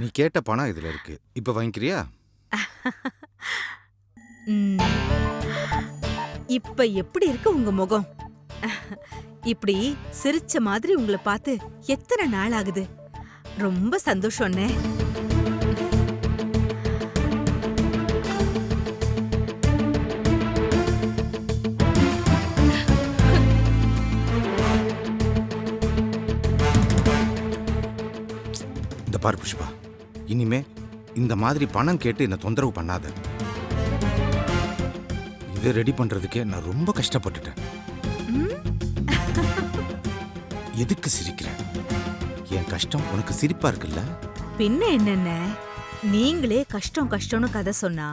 நீ கேட்ட பணம் இதுல இருக்கு. இப்ப வாங்கிக்கிறியா? ம். இப்ப எப்படி இருக்கு உங்க முகம்? இப்படி சிரிச்ச மாதிரி உங்களை பார்த்து எத்தனை நாள் ஆகுது? ரொம்ப சந்தோஷம்ண்ணே இந்த பாரு புஷ்பா. இனிமே இந்த மாதிரி பணம் கேட்டு என்ன தொந்தரவு பண்ணாத. இதை ரெடி பண்றதுக்கே நான் ரொம்ப கஷ்டப்பட்டுட்டேன்? எதுக்கு சிரிக்கிற? என் கஷ்டம் உனக்கு சிரிப்பா இருக்குல்ல? பின்ன என்னென்ன? நீங்களே கஷ்டம் கஷ்டம்னு கதை சொன்னா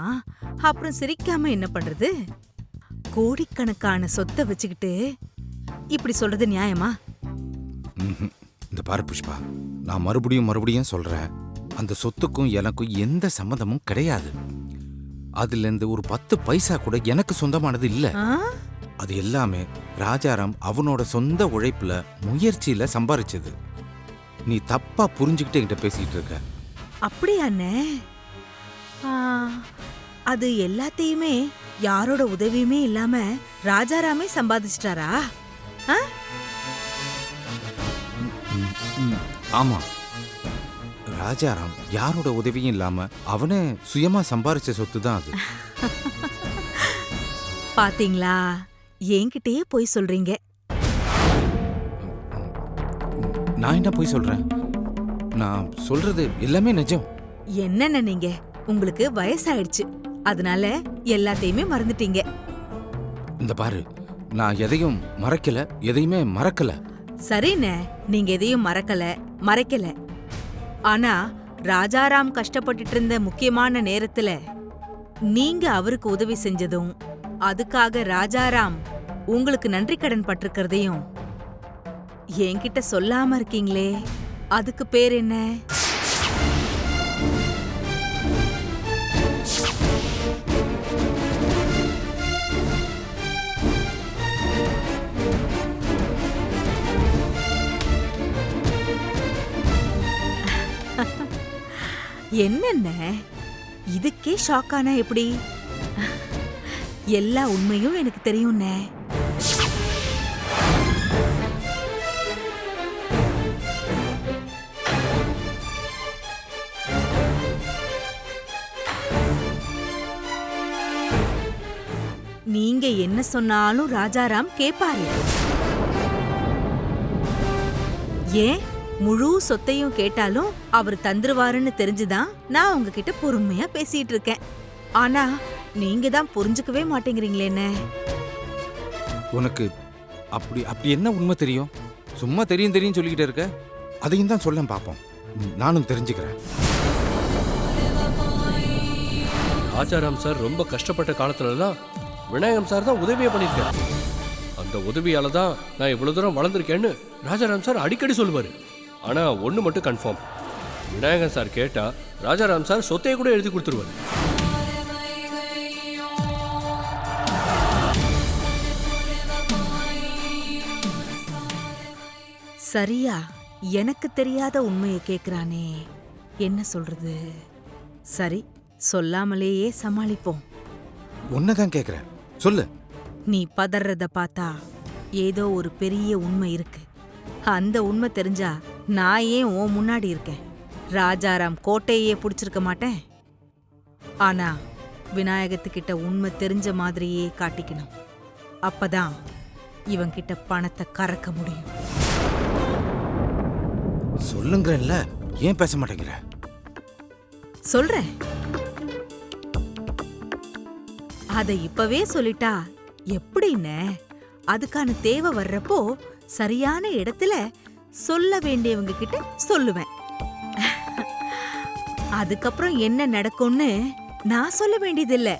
அப்புறம் சிரிக்காம என்ன பண்றது? கோடிக்கணக்கான சொத்தை வச்சுக்கிட்டு இப்படி சொல்றது நியாயமா. இந்த பாரு புஷ்பா நான் மறுபடியும் மறுபடியும் சொல்றேன். அந்த சொத்துக்கும் எனக்கும் எந்த சம்மந்தமும் கிடையாது. அதுல இருந்து ஒரு பத்து பைசா கூட எனக்கு சொந்தமானது இல்ல? அது எல்லாமே ராஜாராம் அவனோட சொந்த உழைப்புல முயற்சியில சம்பாரிச்சது. நீ தப்பா புரிஞ்சுக்கிட்டு என்கிட்ட பேசிட்டு இருக்க. அப்படியா அண்ணே? ஆ, அது எல்லாத்தையுமே யாரோட உதவியுமே இல்லாம ராஜாராமே சம்பாதிச்சிட்டாரா? ஆமா. ராஜாராம் யாரோட உதவியும் இல்லாம அவனே சுயமா சம்பாரிச்ச சொத்து தான் அது. பாத்தீங்களா? என்கிட்டயே போய் சொல்றீங்க. நான் என்ன போய் சொல்றேன்? நான் சொல்றது எல்லாமே நிஜம். என்னென்ன நீங்க? உங்களுக்கு வயசாயிடுச்சு. அதனால எல்லாத்தையுமே மறந்துட்டீங்க. இந்த பாரு நான் எதையும் மறைக்கல எதையுமே மறக்கல. சரிண்ணே நீங்க எதையும் மறக்கல மறைக்கல. ஆனா ராஜாராம் கஷ்டப்பட்டுட்டு இருந்த முக்கியமான நேரத்துல நீங்க அவருக்கு உதவி செஞ்சதும் அதுக்காக ராஜாராம் உங்களுக்கு நன்றி கடன் பட்டிருக்கிறதையும் என்கிட்ட சொல்லாம இருக்கீங்களே அதுக்கு பேர் என்ன? என்னென்ன? இதுக்கே ஷாக் ஆனா எப்படி? எல்லா உண்மையும் எனக்கு தெரியும்ண்ணே நீங்க என்ன சொன்னாலும் ராஜாராம் கேப்பாரு. ஏன்? முழு சொத்தையும் கேட்டாலும் அவர் தந்துருவாருன்னு தெரிஞ்சுதான் நான் உங்ககிட்ட பொறுமையா பேசிட்டு இருக்கேன். ஆனா நீங்க தான் புரிஞ்சுக்கவே மாட்டேங்கிறீங்களேண்ணே உனக்கு அப்படி அப்படி என்ன உண்மை தெரியும்? சும்மா தெரியும் தெரியும் சொல்லிக்கிட்டே இருக்க? அதையும் தான் சொல்ல பார்ப்போம் நானும் தெரிஞ்சுக்கிறேன். ஆச்சாராம் சார் ரொம்ப கஷ்டப்பட்ட காலத்துலலாம் விநாயகம் சார் தான் உதவியே பண்ணியிருக்காரு. அந்த உதவியால தான் நான் இவ்வளவு தூரம் வளர்ந்துருக்கேன்னு ராஜாராம் சார் அடிக்கடி சொல்லுவார். ஆனா ஒன்று மட்டும் கன்ஃபார்ம் விநாயகன் சார் கேட்டா ராஜாராம் சார் சொத்தையை கூட எழுதி கொடுத்துருவாரு. சரியா? எனக்கு தெரியாத உண்மையை கேக்குறானே. என்ன சொல்றது? சரி சொல்லாமலேயே சமாளிப்போம். தான் கேட்குறேன் சொல்லு. நீ பதறத பார்த்தா ஏதோ ஒரு பெரிய உண்மை இருக்கு. அந்த உண்மை தெரிஞ்சா நான் ஏன் உன் முன்னாடி இருக்கேன். ராஜாராம் கோட்டையே பிடிச்சிருக்க மாட்டேன். ஆனா விநாயகத்துக்கிட்ட உண்மை தெரிஞ்ச மாதிரியே காட்டிக்கணும். அப்பதான் இவன்கிட்ட பணத்தை கறக்க முடியும். சொல்லுங்கிறல்ல ஏன் பேச மாட்டேங்கிற? சொல்றேன். அத இப்பவே சொல்லிட்டா எப்படின்னு அதுக்கான தேவை வர்றப்போ சரியான இடத்துல சொல்ல வேண்டியவங்க கிட்ட சொல்லுவேன். அதுக்கப்புறம் என்ன நடக்கும்னு நான் சொல்ல வேண்டியதில்ல.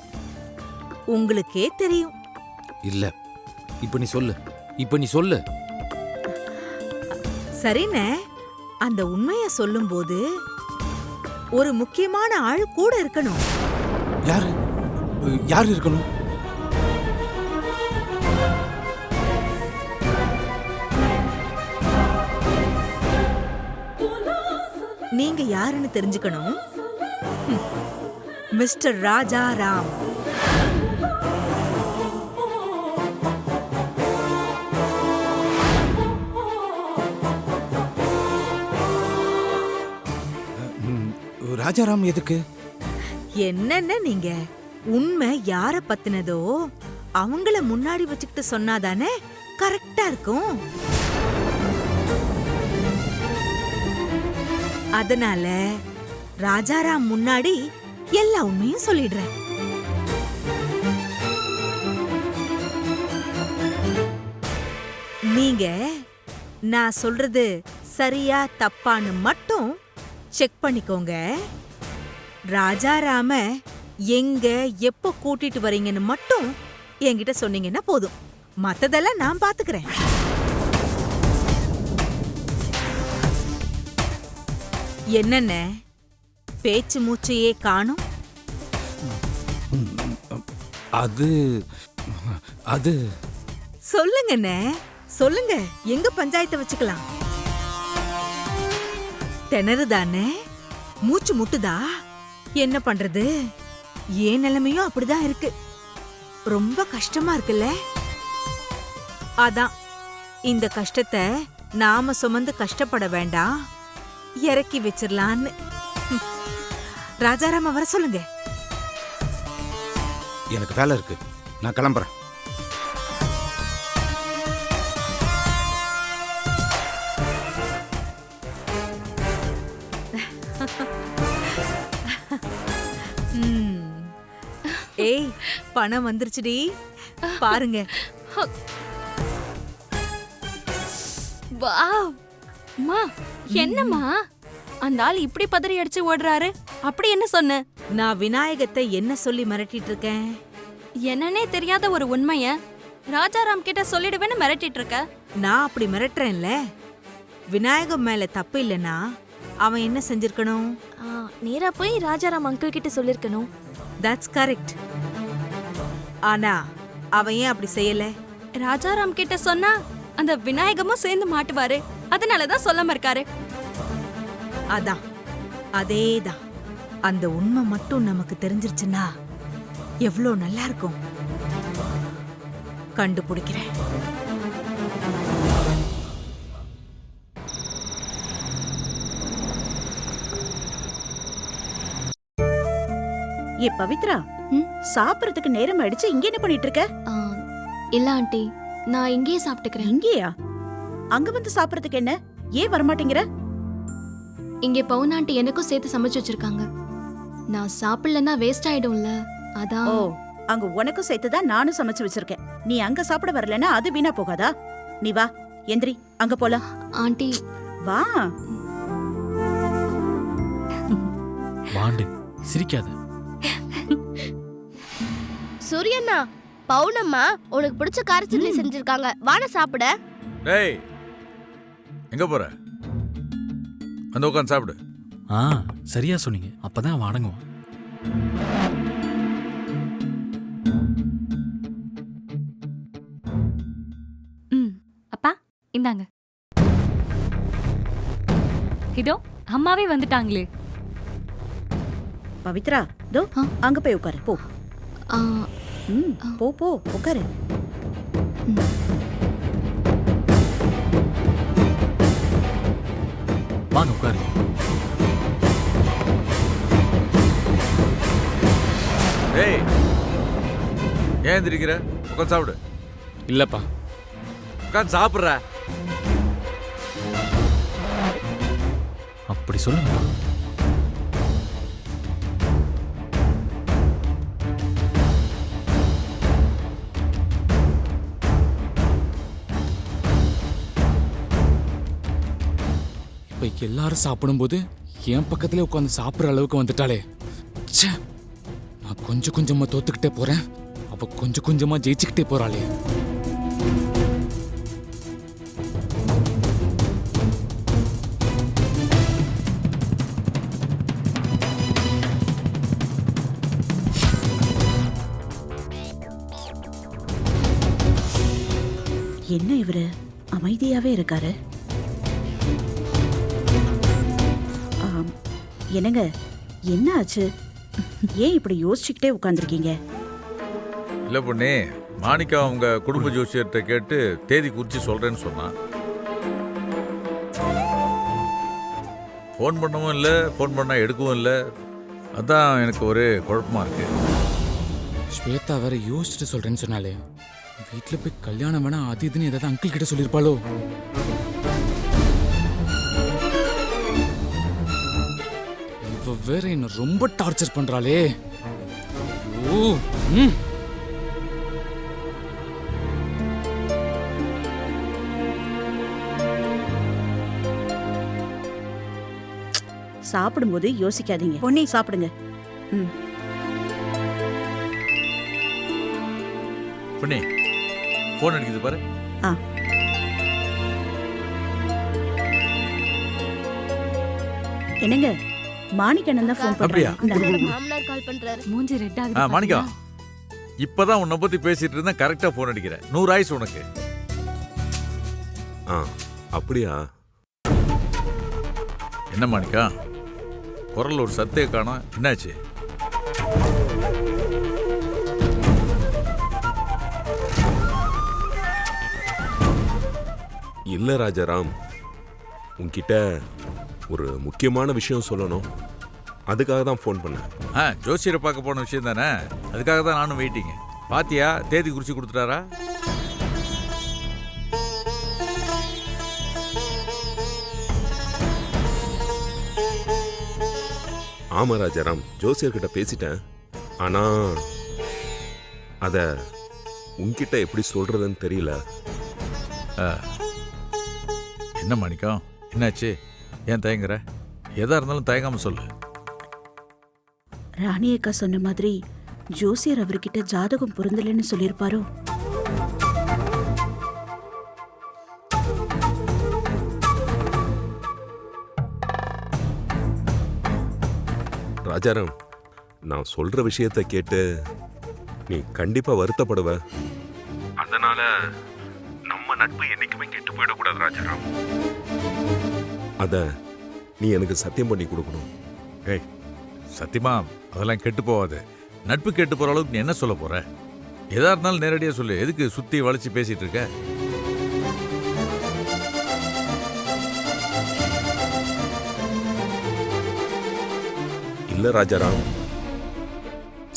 உங்களுக்கே தெரியும். இல்ல. இப்ப நீ சொல்லு. இப்ப நீ சொல்லு. சரிண்ணே. அந்த உண்மைய சொல்லும்போது ஒரு முக்கியமான ஆள் கூட இருக்கணும். யாரு? யாரு இருக்கணும்? நீங்க யாருன்னு தெரிஞ்சுக்கணும். மிஸ்டர் ராஜா ராம். ராஜாராம் எதுக்கு? என்னென்ன நீங்க? உண்மை யார பத்தினதோ அவங்கள முன்னாடி வச்சுக்கிட்டு சொன்னாதானே கரெக்டா இருக்கும். அதனால ராஜாராம் முன்னாடி எல்லா உண்மையும் சொல்லிடுறேன். நீங்க நான் சொல்றது சரியா தப்பான்னு மட்டும் செக் பண்ணிக்கோங்க. ராஜாராம எங்க எப்போ கூட்டிட்டு வரீங்கன்னு மட்டும் என்கிட்ட சொன்னீங்கன்னா போதும். மத்ததெல்லாம் நான் பாத்துக்கிறேன். என்னென்ன? பேச்சு மூச்சையே காணும்? அது அது. சொல்லுங்கண்ணே சொல்லுங்க. எங்க பஞ்சாயத்தை வச்சுக்கலாம்? திணறுதானே மூச்சு முட்டுதா? என்ன பண்றது? ஏன் நிலைமையும் அப்படிதான் இருக்கு. ரொம்ப கஷ்டமா இருக்குல்ல? அதான். இந்த கஷ்டத்தை நாம சுமந்து கஷ்டப்பட வேண்டாம். இறக்கி வச்சிரலான்னு. ம். ராஜாராம வர சொல்லுங்க. எனக்கு வேலை இருக்கு. நான் கிளம்புறேன். ம். ஏய் பணம் வந்துருச்சுடி. பாருங்க. வாவ் அம்மா. என்னம்மா? அந்த ஆள் இப்படி பதறி அடிச்சு ஓடுறாரு. அப்படி என்ன சொன்ன? நான் விநாயகத்தை என்ன சொல்லி மிரட்டிட்டு இருக்கேன் என்னன்னே தெரியாத ஒரு உண்மைய ராஜாராம் கிட்ட சொல்லிடுவேன்னு மிரட்டிட்டு இருக்க நான் அப்படி மிரட்டுறேன்ல? விநாயகம் மேல தப்பு இல்லைன்னா அவன் என்ன செஞ்சிருக்கணும்? நேரா போய் ராஜாராம் அங்கிள் கிட்ட சொல்லிருக்கணும். தட்ஸ் கரெக்ட் ஆனா அவன் ஏன் அப்படி செய்யல? ராஜாராம் கிட்ட சொன்னா அந்த விநாயகமும் சேர்ந்து மாட்டுவாரு. அதனாலதான் சொல்லாம இருக்காரு. அதான் அதேதான். அந்த உண்மை மட்டும் நமக்கு தெரிஞ்சிருச்சுன்னா எவ்வளோ நல்லா இருக்கும். கண்டுபிடிக்கிறேன். ஏ பவித்ரா? சாப்பிடறதுக்கு நேரம் ஆயிடுச்சு. இங்க என்ன பண்ணிட்டு இருக்க? ஆ, இல்ல ஆண்டி. நான் இங்கேயே சாப்பிட்டுக்கிறேன். இங்கேயா? அங்க வந்து சாப்பிடறதுக்கு என்ன? ஏன் வரமாட்டேங்கிற? இங்கே பவுன் ஆண்டி எனக்கும் சேர்த்து சமைச்சு வச்சிருக்காங்க. நான் சாப்பிடலன்னா வேஸ்ட் ஆயிடும்ல அதான். ஓ அங்க உனக்கும் சேர்த்துதான் நானும் சமைச்சு வச்சிருக்கேன். நீ அங்க சாப்பிட வரலன்னா அது வீணா போகாதா? நீ வா எந்திரி அங்க போலாம். ஆண்டி. வா. வாண்டு சிரிக்காத. சூரியண்ணா பவுனம்மா உனக்கு பிடிச்ச கார சில்லி செஞ்சிருக்காங்க. வான சாப்பிட. டேய் எங்க போற? வந்து உட்காந்து சாப்பிடு. ஆ சரியா சொன்னீங்க. அப்பதான் அவன் அடங்குவான் ம் அப்பா இந்தாங்க. இதோ அம்மாவே வந்துட்டாங்களே. பவித்ரா தோ ஆ. அங்க போய் உட்காரு போ. ஆ, ம், போ போ உட்காரு. ஏன் எந்திரிக்கிற? உட்காந்து சாப்பிடு. இல்லப்பா. உட்காந்து சாப்பிட்ற. அப்படி சொல்லுங்கப்பா இப்ப எல்லாரும் சாப்பிடும்போது என் பக்கத்துல உட்காந்து சாப்பிடுற அளவுக்கு வந்துட்டாளே. ச்சே நான் கொஞ்சம் கொஞ்சமா தோத்துக்கிட்டே போறேன். அவ கொஞ்சம் கொஞ்சமா ஜெயிச்சுக்கிட்டே போறாளே. என்ன இவரு? அமைதியாவே இருக்காரு. ஆம், என்னங்க? என்ன ஆச்சு? ஏன் இப்படி யோசிச்சுக்கிட்டே உட்காந்துருக்கீங்க இல்லை பொண்ணே மாணிக்கா அவங்க குடும்ப ஜோசியர்கிட்ட கேட்டு தேதி குறித்து சொல்கிறேன்னு சொன்னான் ஃபோன் பண்ணவும் இல்லை ஃபோன் பண்ணால் எடுக்கவும் இல்லை. அதான் எனக்கு ஒரு குழப்பமா இருக்கு. ஸ்வேதா வேற யோசிச்சுட்டு சொல்கிறேன்னு சொன்னாலே வீட்டில் போய் கல்யாணம் வேணா அது இதுன்னு ஏதாவது அங்கிள் கிட்ட சொல்லியிருப்பாளோ இவ வேற என்ன ரொம்ப டார்ச்சர் பண்றாளே. ஓ ம். சாப்பிடும்போது யோசிக்காதீங்க. பொன்னி. சாப்பிடுங்க. ம். பொண்ணே ஃபோன் அடிக்குது பாரு. ஆ. என்னங்க? மாணிக்கண்ணன் தான் ஃபோன் அப்படியா? இந்தாங்க. மாமனார் கால் பண்றாரு. மூஞ்சி ரெட் ஆ ஆகுது மாணிக்கா? இப்பதான் உன்னை பத்தி பேசிட்டு இருந்தேன் கரெக்டா ஃபோன் அடிக்கிறேன் நூறு ஆயுசு உனக்கு. ஆ அப்படியா? என்ன மாணிக்கா? குரல் ஒரு சத்தே காணோம். என்னாச்சு? இல்ல ராஜாராம் உன்கிட்ட ஒரு முக்கியமான விஷயம் சொல்லணும். அதுக்காக தான் ஃபோன் பண்ணேன். ஆ ஜோசியரை பார்க்க போன விஷயம் தானே? அதுக்காக தான் நானும் வெயிட்டிங்க பாத்தியா? தேதி குறிச்சு கொடுத்துட்டாரா? ஆமா ராஜாராம் ஜோசியர்கிட்ட பேசிட்டேன். ஆனா அத உன்கிட்ட எப்படி சொல்றதுன்னு தெரியல. என்ன மாணிக்கம் என்னாச்சு? ஏன் தயங்குற? எதா இருந்தாலும் தயங்காம சொல்லு. ராணி அக்கா சொன்ன மாதிரி ஜோசியர் அவர்கிட்ட ஜாதகம் பொருந்தலைன்னு சொல்லியிருப்பாரோ? ராஜாராம் நான் சொல்ற விஷயத்த கேட்டு நீ கண்டிப்பா வருத்தப்படுவ. அதனால நம்ம நட்பு என்னைக்குமே கெட்டு போயிடக்கூடாது ராஜாராம். அத நீ எனக்கு சத்தியம் பண்ணி கொடுக்கணும். ஏய் சத்தியமா? அதெல்லாம் கெட்டு போகாது. நட்பு கெட்டு போற அளவுக்கு நீ என்ன சொல்ல போற? எதா இருந்தாலும் நேரடியா சொல்லு. எதுக்கு சுத்தி வளைச்சு பேசிட்டு இருக்க? இல்ல ராஜாராம்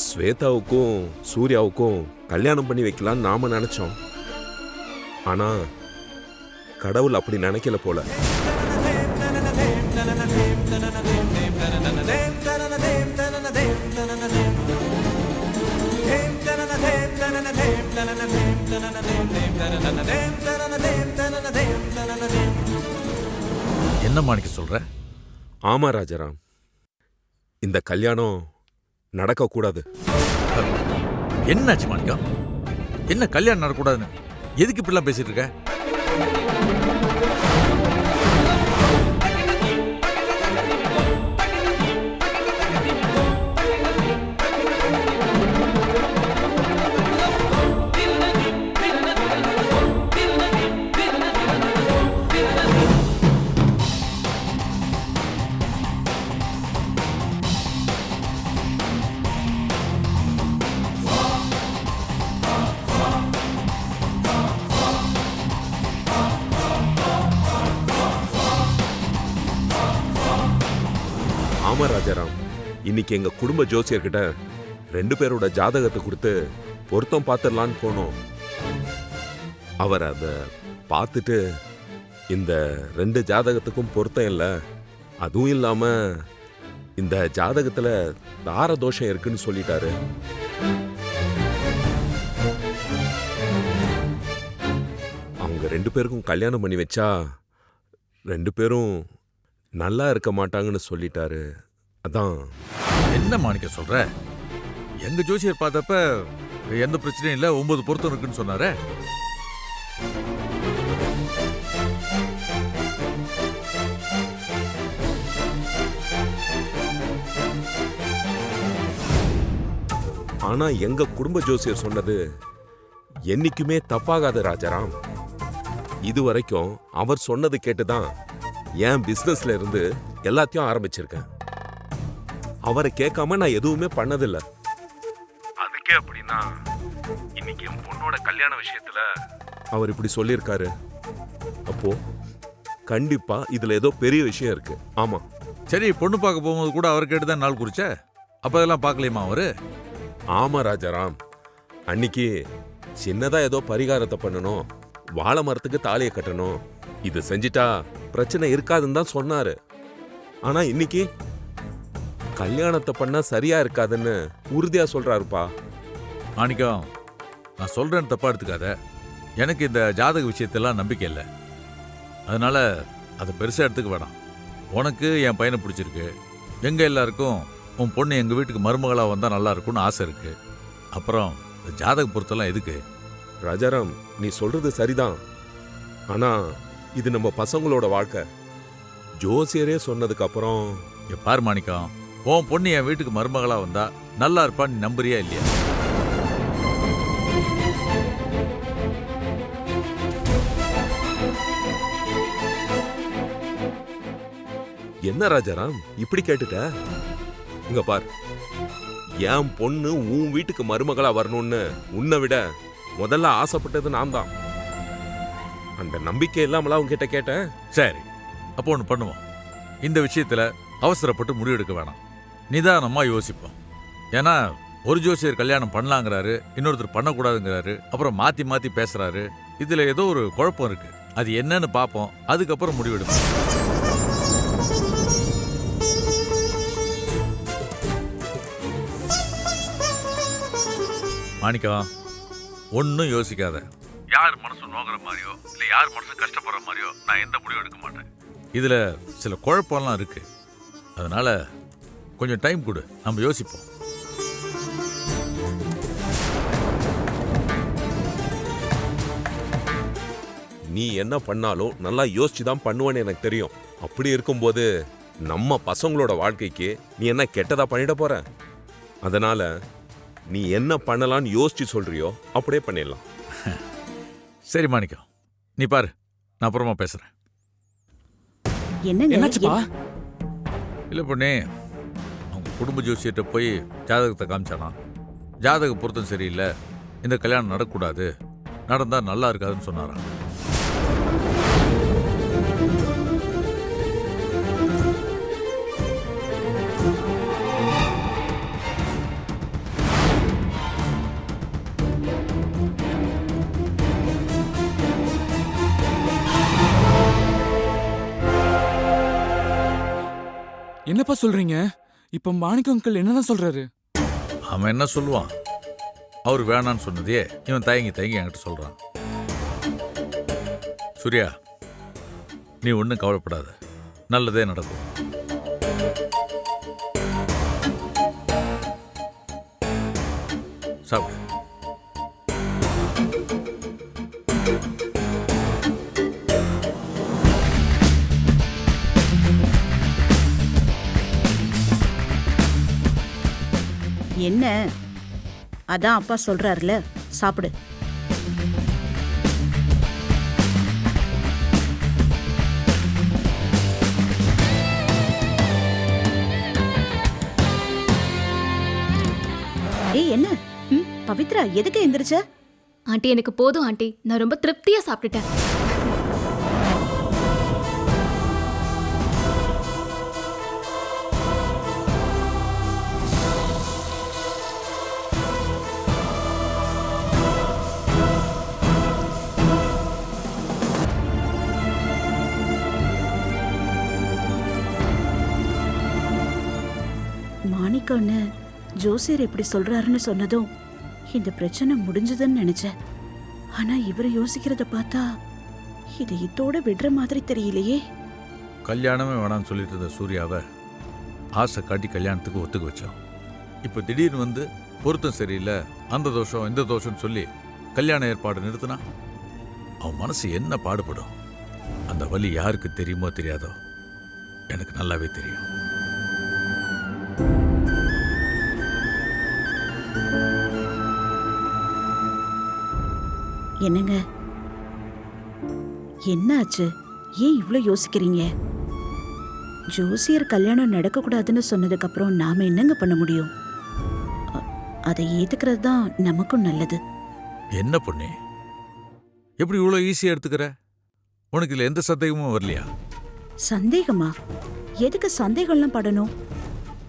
ஸ்வேதாவுக்கும் சூர்யாவுக்கும் கல்யாணம் பண்ணி வைக்கலாம்னு நாம நினைச்சோம். ஆனா கடவுள் அப்படி நினைக்கல போல. என்ன மாணிக்க சொல்ற? ஆமா ராஜாராம் இந்த கல்யாணம் நடக்கக்கூடாது. என்னாச்சு மாணிக்கம் என்ன கல்யாணம் நடக்கூடாதுன்னு எதுக்கு இப்படிலாம் பேசிட்டு இருக்க? இன்னைக்கு எங்க குடும்ப ஜோசியர்கிட்ட ரெண்டு பேரோட ஜாதகத்தை கொடுத்து பொருத்தம் பார்த்துடலான்னு போனோம். அவர் அதை பார்த்துட்டு இந்த ரெண்டு ஜாதகத்துக்கும் பொருத்தம் இல்லை. அதுவும் இல்லாம இந்த ஜாதகத்துல தார தோஷம் இருக்குன்னு சொல்லிட்டாரு. அவங்க ரெண்டு பேருக்கும் கல்யாணம் பண்ணி வச்சா ரெண்டு பேரும் நல்லா இருக்க மாட்டாங்கன்னு சொல்லிட்டாரு. அதான். என்ன மாணிக்க சொல்ற? எங்க ஜோசியர் பார்த்தப்ப எந்த பிரச்சனையும் இல்ல ஒன்பது பொருத்தம் இருக்குன்னு சொன்னாரே. ஆனா எங்க குடும்ப ஜோசியர் சொன்னது என்னைக்குமே தப்பாகாது ராஜாராம். இது வரைக்கும் அவர் சொன்னது கேட்டுதான் என் பிசினஸ்ல இருந்து எல்லாத்தையும் ஆரம்பிச்சிருக்கேன். அவரை கேட்காம நான் எதுவுமே பண்ணதில்ல. அதுக்கே அப்படின்னா இன்னைக்கு என் பொண்ணோட கல்யாண விஷயத்துல அவர் இப்படி சொல்லியிருக்காரு. அப்போ கண்டிப்பா இதுல ஏதோ பெரிய விஷயம் இருக்கு. ஆமா. சரி பொண்ணு பார்க்க போகும்போது கூட அவர் கேட்டு தான் நாள் குறிச்ச? அப்ப இதெல்லாம் பார்க்கலையுமா அவரு? ஆமா ராஜாராம். அன்னைக்கு சின்னதா ஏதோ பரிகாரத்தை பண்ணணும் வாழை மரத்துக்கு தாலியை கட்டணும் இது செஞ்சிட்டா பிரச்சனை இருக்காதுன்னு தான் சொன்னாரு. ஆனா இன்னைக்கு கல்யாணத்தை பண்ணா சரியா இருக்காதுன்னு உறுதியா சொல்றாருப்பா. மாணிக்கம் நான் சொல்றேன்னு தப்பா எடுத்துக்காத. எனக்கு இந்த ஜாதக விஷயத்தெல்லாம் நம்பிக்கை இல்லை. அதனால அதை பெருசா எடுத்துக்க வேணாம். உனக்கு என் பையனை பிடிச்சிருக்கு. எங்க எல்லாருக்கும் உன் பொண்ணு எங்க வீட்டுக்கு மருமகளா வந்தா நல்லா இருக்கும்னு ஆசை இருக்கு. அப்புறம் இந்த ஜாதக பொருத்தெல்லாம் எதுக்கு? ராஜாராம் நீ சொல்றது சரிதான். ஆனா இது நம்ம பசங்களோட வாழ்க்கை. ஜோசியரே சொன்னதுக்கு அப்புறம் பாரு மாணிக்கம் உன் பொண்ணு என் வீட்டுக்கு மருமகளா வந்தா நல்லா இருப்பான்னு நீ நம்புறியா இல்லையா? என்ன ராஜாராம்? இப்படி கேட்டுட்ட? இங்க பார். என் பொண்ணு உன் வீட்டுக்கு மருமகளா வரணும்னு உன்னை விட முதல்ல ஆசைப்பட்டது நான் தான் அந்த நம்பிக்கை இல்லாமலா உன்கிட்ட கேட்டேன்? சரி. அப்போ ஒன்று பண்ணுவோம். இந்த விஷயத்துல அவசரப்பட்டு முடிவெடுக்க வேணாம். நிதானமா யோசிப்போம். ஏன்னா ஒரு ஜோசியர் கல்யாணம் பண்ணலாங்கிறாரு இன்னொருத்தர் பண்ணக்கூடாதுங்கிறாரு அப்புறம் மாத்தி மாத்தி பேசுறாரு இதுல ஏதோ ஒரு குழப்பம் இருக்கு. அது என்னன்னு பார்ப்போம் அதுக்கப்புறம் முடிவெடுப்போம். மாணிக்கம் ஒன்றும் யோசிக்காத. யார் மனசு நோகிற மாதிரியோ இல்லை யார் மனசு கஷ்டப்படுற மாதிரியோ நான் எந்த முடிவும் எடுக்க மாட்டேன். இதுல சில குழப்பம்லாம் இருக்கு. அதனால கொஞ்சம் டைம் கொடு. நம்ம யோசிப்போம். நீ என்ன பண்ணாலும் நல்லா யோசிச்சு தான் பண்ணுவேன்னு எனக்கு தெரியும். அப்படி இருக்கும்போது நம்ம பசங்களோட வாழ்க்கைக்கு நீ என்ன கெட்டதா பண்ணிட போற? அதனால நீ என்ன பண்ணலாம்னு யோசிச்சு சொல்றியோ அப்படியே பண்ணிடலாம். சரி மாணிக்கம். நீ பாரு நான் அப்புறமா பேசுறேன். என்னங்க? என்னாச்சுப்பா? இல்லை பொண்ணே. குடும்ப ஜோசியர்கிட்ட போய் ஜாதகத்தை காமிச்சானா ஜாதக பொருத்தம் சரியில்லை. இந்த கல்யாணம் நடக்கக்கூடாது நடந்தால் நல்லா இருக்காதுன்னு சொன்னாராம். என்னப்பா சொல்றீங்க? இப்ப மாணிக்க அங்கிள் என்னதான் சொல்றாரு? அவன் என்ன சொல்லுவான்? அவர் வேணான்னு சொன்னதே இவன் தயங்கி தயங்கி என்கிட்ட சொல்றான். சூர்யா நீ ஒன்றும் கவலைப்படாத. நல்லதே நடக்கும். சாப்பிடு. என்ன? அதான் அப்பா சொல்றாருல சாப்பிடு. ஏய் என்ன? ம், பவித்ரா எதுக்கு எந்திரிச்ச? ஆண்டி எனக்கு போதும் ஆண்டி. நான் ரொம்ப திருப்தியா சாப்பிட்டுட்டேன். இருக்கான்னு ஜோசியர் இப்படி சொல்றாருன்னு சொன்னதும் இந்த பிரச்சனை முடிஞ்சதுன்னு நினைச்சேன். ஆனா இவரை யோசிக்கிறத பார்த்தா இது இதோட விடுற மாதிரி தெரியலையே. கல்யாணமே வேணாம்னு சொல்லிட்டு இருந்த சூர்யாவை ஆசை காட்டி கல்யாணத்துக்கு ஒத்துக்க வச்சோம் இப்போ திடீர்னு வந்து பொருத்தம் சரியில்லை அந்த தோஷம் இந்த தோஷம்னு சொல்லி கல்யாண ஏற்பாடு நிறுத்தினா அவன் மனசு என்ன பாடுபடும்? அந்த வலி யாருக்கு தெரியுமோ தெரியாதோ எனக்கு நல்லாவே தெரியும். என்னங்க? என்ன ஆச்சு ஏன் இவ்ளோ யோசிக்கிறீங்க? ஜோசியர் கல்யாணம் நடக்கக்கூடாதுன்னு சொன்னதுக்கு அப்புறம் நாம என்னங்க பண்ண முடியும்? அதை ஏத்துக்கிறது தான் நமக்கும் நல்லது. என்ன பொண்ணே? எப்படி இவ்வளோ ஈஸியாக எடுத்துக்கிற? உனக்கு இதில் எந்த சந்தேகமும் வரலையா? சந்தேகமா? எதுக்கு சந்தேகம்லாம் படணும்?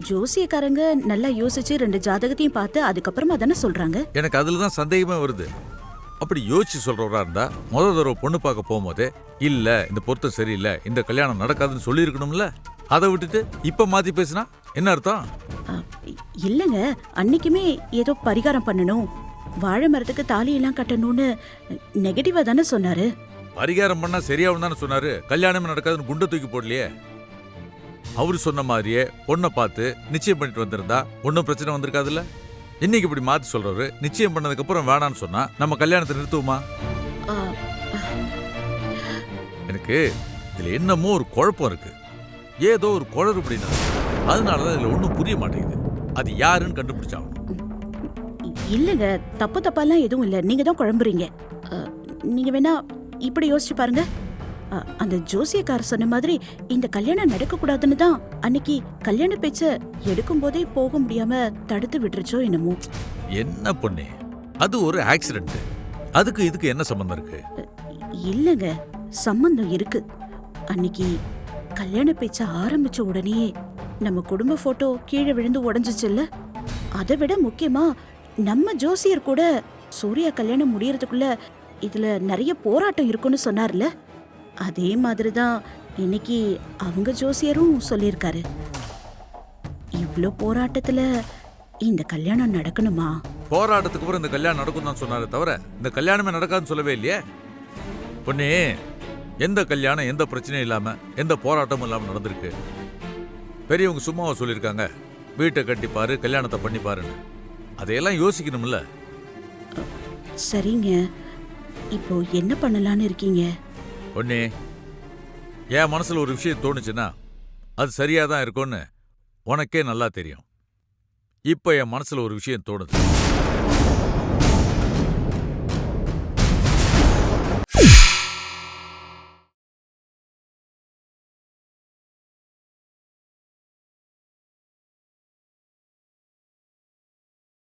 ஜோசியக்காரங்க நல்லா யோசிச்சு ரெண்டு ஜாதகத்தையும் பார்த்து அதுக்கப்புறமா தானே சொல்றாங்க? எனக்கு அதில் தான் சந்தேகமே வருது. அப்படி யோசிச்சு சொல்றவரா இருந்தா முத தடவை பொண்ணு பார்க்க போகும்போதே இல்ல இந்த பொருத்தம் சரியில்லை இந்த கல்யாணம் நடக்காதுன்னு சொல்லியிருக்கணும்ல? அதை விட்டுட்டு இப்ப மாத்தி பேசினா என்ன அர்த்தம்? இல்லைங்க அன்னைக்குமே ஏதோ பரிகாரம் பண்ணணும் வாழை மரத்துக்கு தாலியெல்லாம் கட்டணும்னு நெகட்டிவா தானே சொன்னாரு? பரிகாரம் பண்ணா சரியாகும் தானே சொன்னாரு. கல்யாணமே நடக்காதுன்னு குண்டை தூக்கி போடலையே. அவரு சொன்ன மாதிரியே பொண்ணை பார்த்து நிச்சயம் பண்ணிட்டு வந்திருந்தா ஒன்றும் பிரச்சனை வந்திருக்காதுல்ல? இன்னைக்கு இப்படி மாத்தி சொல்றாரு நிச்சயம் பண்ணதுக்கு அப்புறம் வேணான்னு சொன்னா நம்ம கல்யாணத்தை நிறுத்துவோமா? எனக்கு இதுல என்னமோ ஒரு குழப்பம் இருக்கு. ஏதோ ஒரு குழறு அப்படின்னா அதனாலதான் இதுல ஒன்றும் புரிய மாட்டேங்குது. அது யாருன்னு கண்டுபிடிச்சாகணும். இல்லைங்க தப்பு தப்பாலாம் எதுவும் இல்லை. நீங்க தான் குழம்புறீங்க. நீங்க வேணா இப்படி யோசிச்சு பாருங்க. அந்த ஜோசியக்காரர் சொன்ன மாதிரி இந்த கல்யாணம் நடக்கக்கூடாதுன்னு தான் அன்னைக்கு கல்யாண பேச்ச எடுக்கும் போதே போக முடியாம தடுத்து விட்டுருச்சோ என்னமோ. என்ன பொண்ணு? அது ஒரு ஆக்சிடென்ட் அதுக்கு இதுக்கு என்ன சம்பந்தம் இருக்கு? இல்லைங்க சம்பந்தம் இருக்கு. அன்னைக்கு கல்யாண பேச்ச ஆரம்பிச்ச உடனே நம்ம குடும்ப போட்டோ கீழே விழுந்து உடஞ்சிச்சுல்ல? அதை விட முக்கியமா நம்ம ஜோசியர் கூட சூர்யா கல்யாணம் முடியறதுக்குள்ள இதுல நிறைய போராட்டம் இருக்குன்னு சொன்னார்ல? அதே மாதிரி தான் இன்னைக்கு அவங்க ஜோசியரும் சொல்லியிருக்காரு. இவ்ளோ போராட்டத்துல இந்த கல்யாணம் நடக்கணுமா? போராட்டத்துக்கு அப்புறம் இந்த கல்யாணம் நடக்கும் தான் சொன்னாரே தவிர இந்த கல்யாணமே நடக்காதுன்னு சொல்லவே இல்லையே? பொண்ணே எந்த கல்யாணம் எந்த பிரச்சனையும் இல்லாம எந்த போராட்டமும் இல்லாம நடந்திருக்கு? பெரியவங்க சும்மாவா சொல்லியிருக்காங்க வீட்டை கட்டிப்பாரு கல்யாணத்தை பண்ணிப்பாருன்னு. அதையெல்லாம் யோசிக்கணும்ல? சரிங்க. இப்போ என்ன பண்ணலான்னு இருக்கீங்க? பொண்ணே என் மனசுல ஒரு விஷயம் தோணுச்சுன்னா அது சரியா தான் இருக்கும்னு உனக்கே நல்லா தெரியும். இப்போ என் மனசுல ஒரு விஷயம் தோணுது.